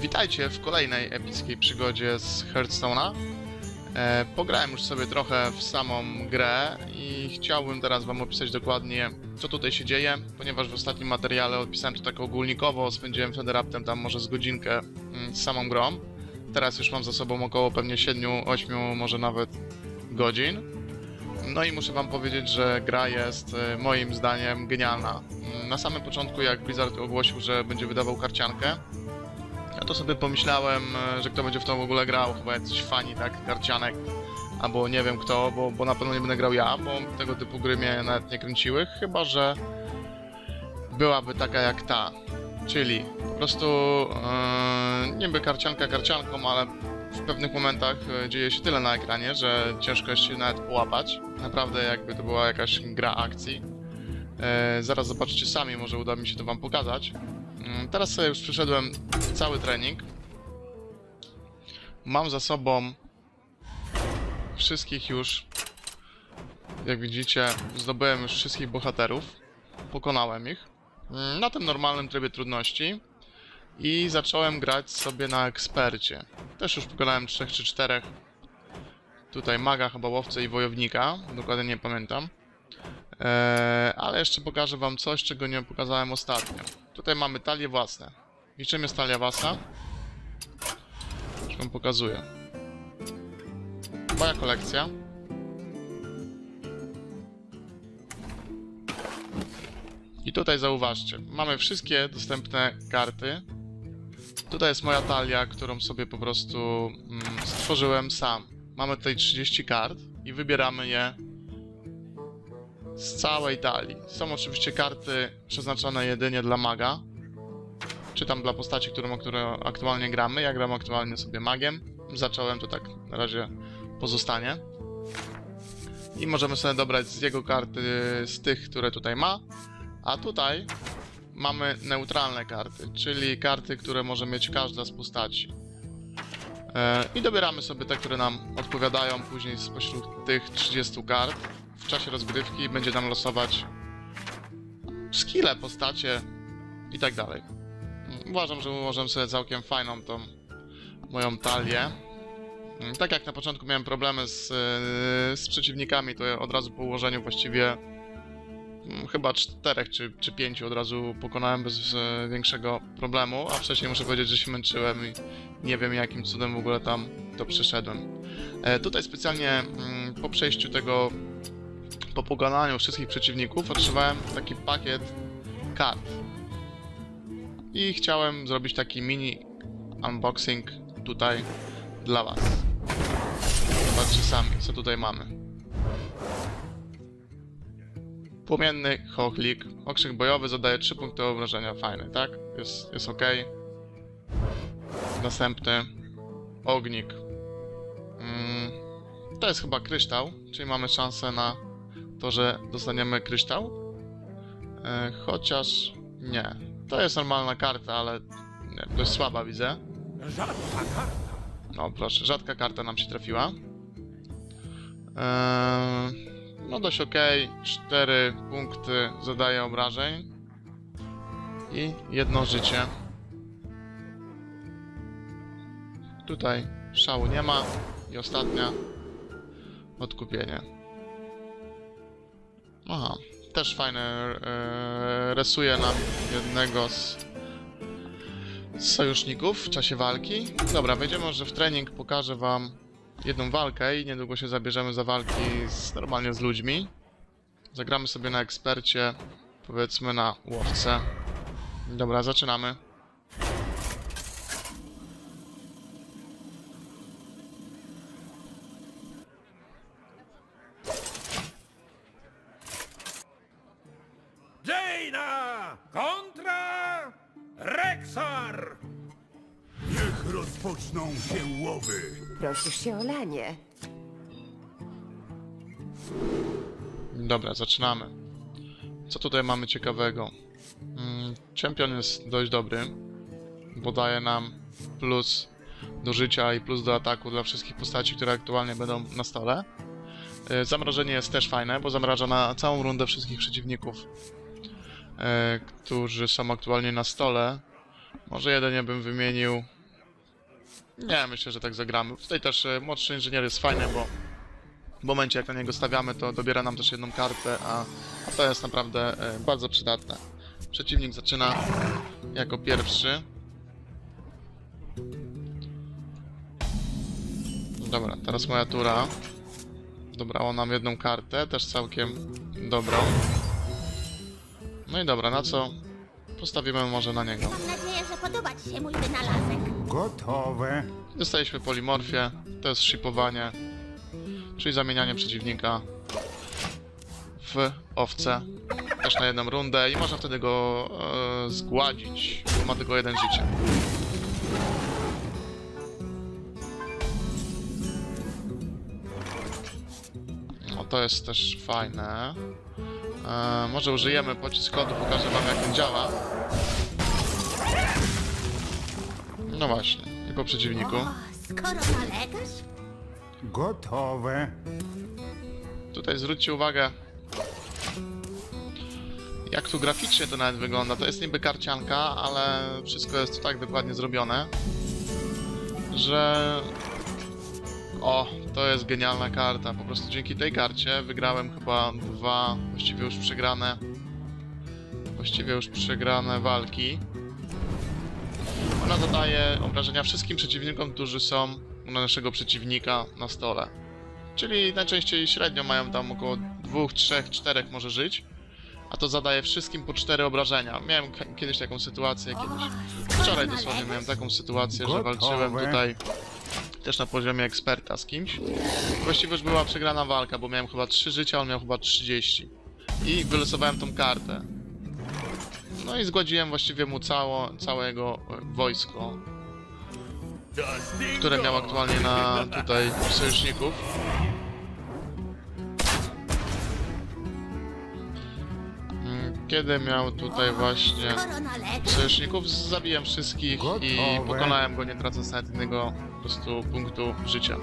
Witajcie w kolejnej epickiej przygodzie z Hearthstone'a. E, pograłem już sobie trochę w samą grę i chciałbym teraz wam opisać dokładnie, co tutaj się dzieje, ponieważ w ostatnim materiale opisałem to tak ogólnikowo, spędziłem wtedy raptem tam może z godzinkę mm, z samą grą. Teraz już mam za sobą około pewnie 7-8, może nawet godzin. No i muszę wam powiedzieć, że gra jest e, moim zdaniem genialna. Na samym początku, jak Blizzard ogłosił, że będzie wydawał karciankę, ja to sobie pomyślałem, e, że kto będzie w to w ogóle grał, chyba jacyś fani, tak, karcianek, albo nie wiem kto, bo, bo na pewno nie będę grał ja, bo tego typu gry mnie nawet nie kręciły, chyba że byłaby taka jak ta, czyli po prostu e, niby karcianka karcianką, ale w pewnych momentach e, dzieje się tyle na ekranie, że ciężko jest się nawet połapać. Naprawdę jakby to była jakaś gra akcji. Zaraz zobaczycie sami, może uda mi się to wam pokazać. Mm, Teraz sobie już przeszedłem cały trening. Mam za sobą wszystkich już, jak widzicie, zdobyłem już wszystkich bohaterów. Pokonałem ich mm, na tym normalnym trybie trudności i zacząłem grać sobie na ekspercie. Też już pokonałem 3 czy 4. Tutaj maga, chyba łowcę i wojownika, dokładnie nie pamiętam. Eee, ale jeszcze pokażę wam coś, czego nie pokazałem ostatnio. Tutaj mamy talie własne. I czym jest talia własna? Już wam pokazuję. Moja kolekcja. I tutaj zauważcie, mamy wszystkie dostępne karty. Tutaj jest moja talia, którą sobie po prostu mm, stworzyłem sam. Mamy tutaj 30 kart i wybieramy je z całej talii. Są oczywiście karty przeznaczone jedynie dla maga, czy tam dla postaci, którą, którą aktualnie gramy. Ja gram aktualnie sobie magiem. Zacząłem, to tak na razie pozostanie. I możemy sobie dobrać z jego karty, z tych, które tutaj ma. A tutaj mamy neutralne karty, czyli karty, które może mieć każda z postaci. E, I dobieramy sobie te, które nam odpowiadają później spośród tych 30 kart. W czasie rozgrywki będzie nam losować skille, postacie i tak dalej. Uważam, że ułożyłem sobie całkiem fajną tą moją talię. Tak jak na początku miałem problemy z, z przeciwnikami, to od razu po ułożeniu właściwie mm, chyba czterech czy, czy pięciu od razu pokonałem bez e, większego problemu, a wcześniej muszę powiedzieć, że się męczyłem i nie wiem jakim cudem w ogóle tam to przeszedłem. E, tutaj specjalnie mm, po przejściu tego, po pokonaniu wszystkich przeciwników otrzymałem taki pakiet kart. I chciałem zrobić taki mini unboxing tutaj dla was. Zobaczcie sami, co tutaj mamy. Płomienny chochlik. Okrzyk bojowy zadaje 3 punkty obrażenia. Fajny, tak? Jest, jest ok. Następny. Ognik. Mm, to jest chyba kryształ, czyli mamy szansę na to, że dostaniemy kryształ. E, chociaż nie. To jest normalna karta, ale nie, dość słaba widzę. Rzadka karta. No proszę, rzadka karta nam się trafiła. Eee, no dość ok, 4 punkty zadaje obrażeń. I jedno życie. Tutaj szału nie ma. I ostatnia. Odkupienie. Aha, też fajne. E, resuje nam jednego z z sojuszników w czasie walki. Dobra, wejdziemy może w trening, pokażę wam jedną walkę i niedługo się zabierzemy za walki z, normalnie z ludźmi. Zagramy sobie na ekspercie, powiedzmy na łowce. Dobra, zaczynamy. Jaina kontra Rexar. Niech rozpoczną się łowy. Prosisz się o lanie. Dobra, zaczynamy. Co tutaj mamy ciekawego? Mm, Champion jest dość dobry, bo daje nam plus do życia i plus do ataku dla wszystkich postaci, które aktualnie będą na stole. Y, Zamrożenie jest też fajne, bo zamraża na całą rundę wszystkich przeciwników, y, którzy są aktualnie na stole. Może jedynie bym wymienił... Nie, myślę, że tak zagramy. Tutaj też e, młodszy inżynier jest fajny, bo w momencie jak na niego stawiamy, to dobiera nam też jedną kartę, a to jest naprawdę e, bardzo przydatne. Przeciwnik zaczyna jako pierwszy. Dobra, teraz moja tura. Dobrało nam jedną kartę, też całkiem dobrą. No i dobra, na co postawimy może na niego. Mam nadzieję, że podoba Ci się mój wynalazek. Gotowe. Dostaliśmy polimorfię, to jest shipowanie, czyli zamienianie przeciwnika w owce. Też na jedną rundę i można wtedy go e, zgładzić, bo ma tylko jeden życie. No to jest też fajne. E, może użyjemy pocisk kodu, pokażę wam jak on działa. No właśnie, i po przeciwniku. Skoro nalegasz, Gotowe. Tutaj zwróćcie uwagę, jak tu graficznie to nawet wygląda. To jest niby karcianka, ale wszystko jest tak dokładnie zrobione, że... O, to jest genialna karta. Po prostu dzięki tej karcie wygrałem chyba dwa, właściwie już przegrane... Właściwie już przegrane walki. Ona zadaje obrażenia wszystkim przeciwnikom, którzy są u naszego przeciwnika na stole. Czyli najczęściej średnio mają tam około 2, 3, 4 może żyć. A to zadaje wszystkim po 4 obrażenia. Miałem kiedyś taką sytuację, kiedyś. Wczoraj dosłownie miałem taką sytuację, że walczyłem tutaj też na poziomie eksperta z kimś. Właściwie już była przegrana walka, bo miałem chyba 3 życia, on miał chyba 30. I wylosowałem tą kartę. No i zgładziłem właściwie mu cało, całe jego wojsko, które miał aktualnie na tutaj sojuszników. Kiedy miał tutaj właśnie sojuszników, zabiłem wszystkich i pokonałem go, nie tracąc nawet jednego po prostu punktu życia.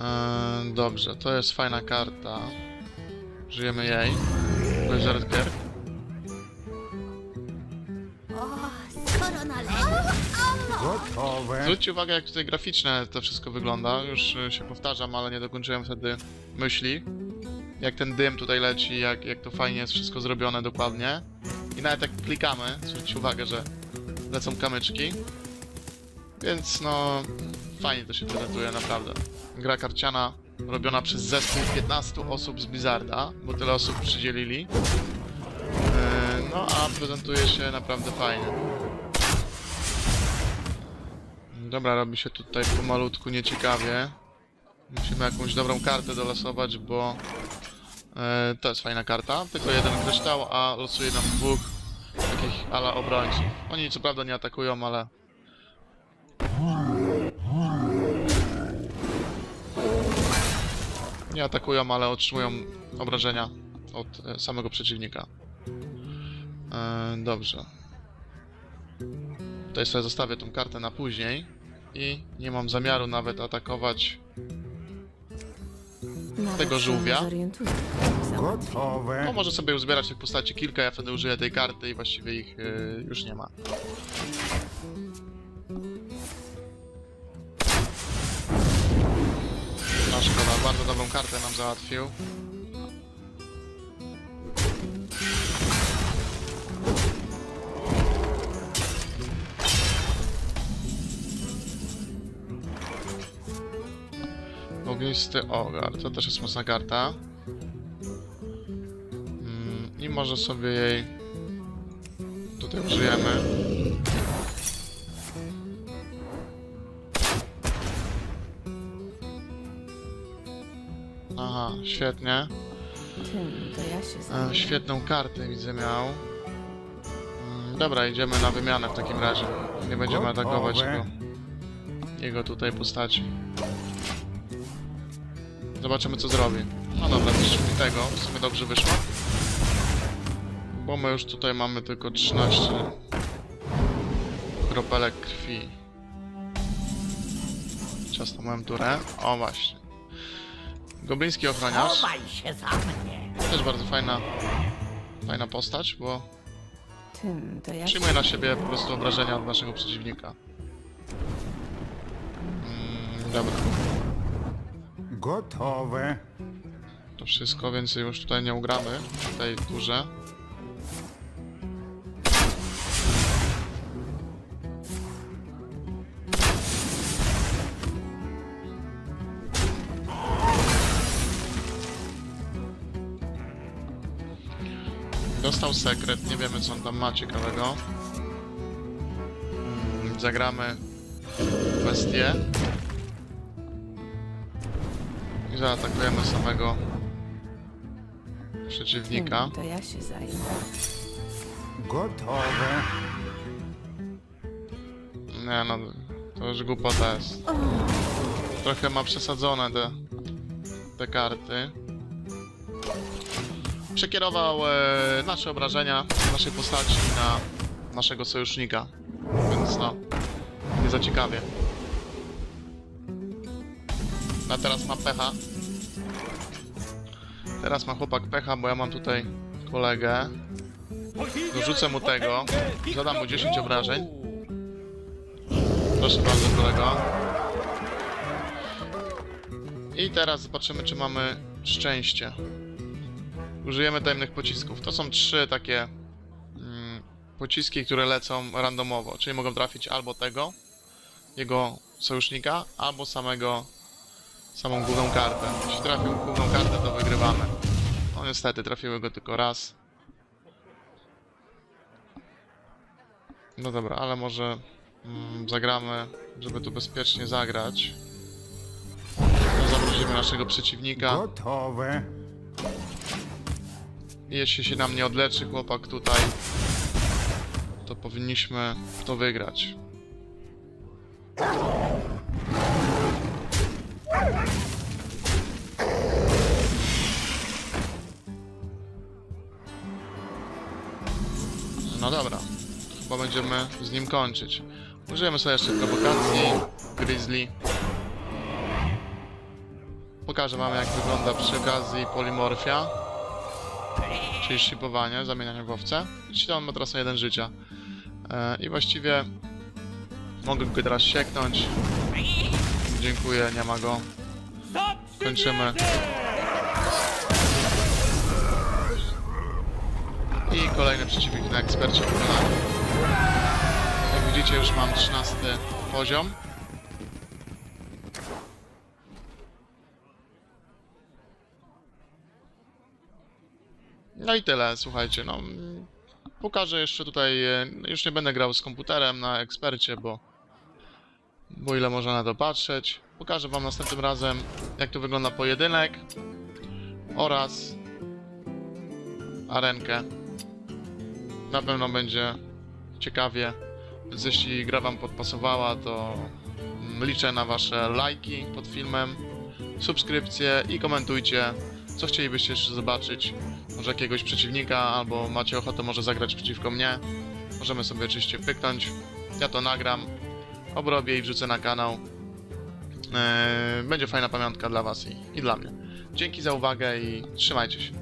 Eee, dobrze, to jest fajna karta. Żyjemy jej. Berserker. o, skoro nalegasz, Gotowe. Zwróćcie uwagę, jak tutaj graficzne to wszystko wygląda. Już y, się powtarzam, ale nie dokończyłem wtedy myśli. Jak ten dym tutaj leci, jak, jak to fajnie jest wszystko zrobione dokładnie. I nawet jak klikamy, zwróćcie uwagę, że lecą kamyczki. Więc no, fajnie to się prezentuje, naprawdę. Gra karciana robiona przez zespół 15 osób z Blizzarda, bo tyle osób przydzielili. Yy, No a prezentuje się naprawdę fajnie. Dobra, robi się tutaj pomalutku nieciekawie. Musimy jakąś dobrą kartę dolosować, bo e, to jest fajna karta. Tylko jeden kryształ, a losuje nam dwóch takich ala obrońców. Oni co prawda nie atakują, ale... Nie atakują, ale otrzymują obrażenia od e, samego przeciwnika. E, dobrze. Tutaj sobie zostawię tą kartę na później i nie mam zamiaru nawet atakować Nawet Tego żółwia? Gotowe. No może sobie uzbierać tych postaci kilka, ja wtedy użyję tej karty i właściwie ich y, już nie ma. Bardzo dobrą kartę nam załatwił. Ognisty Ogar, to też jest mocna karta. Mm, I może sobie jej tutaj użyjemy. Aha, świetnie. Tym, to ja się E, zajmę. świetną kartę widzę miał. Mm, Dobra, idziemy na wymianę w takim razie. Nie będziemy atakować jego, jego tutaj postaci. Zobaczymy co zrobi. No dobra, mi tego, w sumie dobrze wyszło. Bo my już tutaj mamy tylko 13 kropelek krwi. Czas na emeryturę. O właśnie. Gobliński ochroniarz. Chowaj się za mnie! Też bardzo fajna, fajna postać, bo Tym to ja przyjmuje na siebie po prostu obrażenia od naszego przeciwnika. Mm, dobra, Gotowe. to wszystko, więcej już tutaj nie ugramy w tej turze. Dostał sekret, nie wiemy co on tam ma ciekawego. Mm, Zagramy bestię. I zaatakujemy samego przeciwnika. Tym to ja się zajmę. Gotowe. Nie no, to już głupota jest. Trochę ma przesadzone te, te karty. Przekierował e, nasze obrażenia naszej postaci na naszego sojusznika. Więc no, nie za ciekawie. A teraz ma pecha. Teraz ma chłopak pecha, bo ja mam tutaj kolegę. Dorzucę mu tego. Zadam mu 10 obrażeń. Proszę bardzo, kolego. I teraz zobaczymy, czy mamy szczęście. Użyjemy tajemnych pocisków. To są trzy takie mm, pociski, które lecą randomowo, czyli mogą trafić albo tego, jego sojusznika, albo samego, samą główną kartę. Jeśli trafił główną kartę, to wygrywamy. No niestety, trafiły go tylko raz. No dobra, ale może mm, zagramy, żeby tu bezpiecznie zagrać. No, naszego przeciwnika. Gotowe. Jeśli się nam nie odleczy chłopak tutaj, to powinniśmy to wygrać. No dobra, chyba będziemy z nim kończyć. Użyjemy sobie jeszcze prowokacji Grizzly. Pokażę wam jak wygląda przy okazji polimorfia. Czyli shipowanie, zamienianie w owce. Widzicie, on ma teraz na jeden życia. E, I właściwie mogę go teraz sieknąć. Dziękuję, nie ma go. Kończymy. I kolejny przeciwnik na ekspercie. Jak widzicie, już mam 13 poziom. No i tyle, słuchajcie, no... mm, Pokażę jeszcze tutaj, e, już nie będę grał z komputerem na ekspercie, bo... Bo ile można na to patrzeć. Pokażę wam następnym razem, jak to wygląda pojedynek. Oraz... Arenkę. Na pewno będzie ciekawie. Więc jeśli gra wam podpasowała, to mm, liczę na wasze lajki pod filmem, subskrypcje i komentujcie, co chcielibyście jeszcze zobaczyć. Może jakiegoś przeciwnika, albo macie ochotę może zagrać przeciwko mnie. Możemy sobie oczywiście pyknąć. Ja to nagram, obrobię i wrzucę na kanał. Eee, będzie fajna pamiątka dla was i, i dla mnie. Dzięki za uwagę i trzymajcie się.